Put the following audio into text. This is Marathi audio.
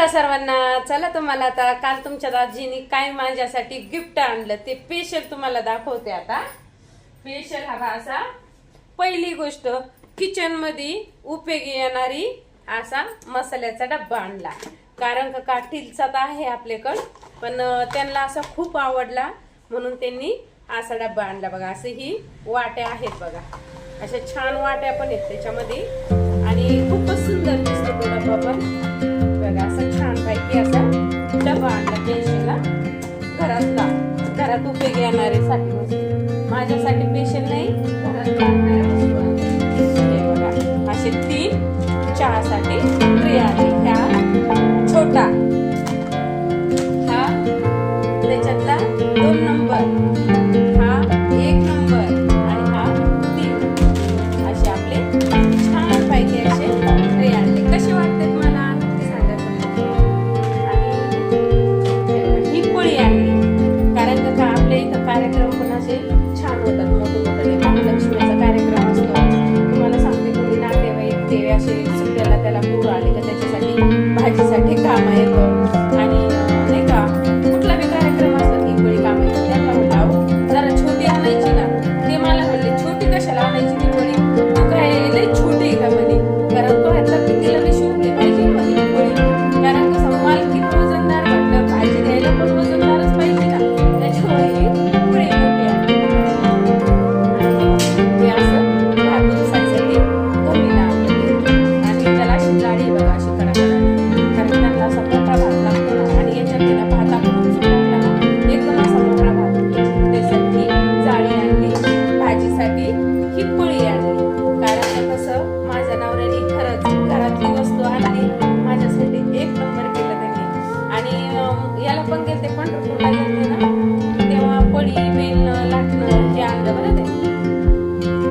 बघा सर्वांना? चला तुम्हाला आता काल तुमच्या दाजीने काय माझ्यासाठी गिफ्ट आणलं ते स्पेशल तुम्हाला दाखवते आता. स्पेशल हवा असा. पहिली गोष्ट किचनमध्ये उपयोगी येणारी असा मसाल्याचा डब्बा आणला. कारण का काठीलचा तर आहे आपल्याकडं पण त्यांना असा खूप आवडला. म्हणून त्यांनी असा डब्बा आणला बघा. असं ही वाट्या आहेत बघा. अशा छान वाट्या पण आहेत त्याच्यामध्ये. आणि खूपच सुंदर आणलं टेन्शनला घरातला घरात उपयोगी येणारे साठी त्याला त्याला पूर आले का त्याच्यासाठी भाजीसाठी कामं येतं. आणि y a la panqueta cuando te va a poner.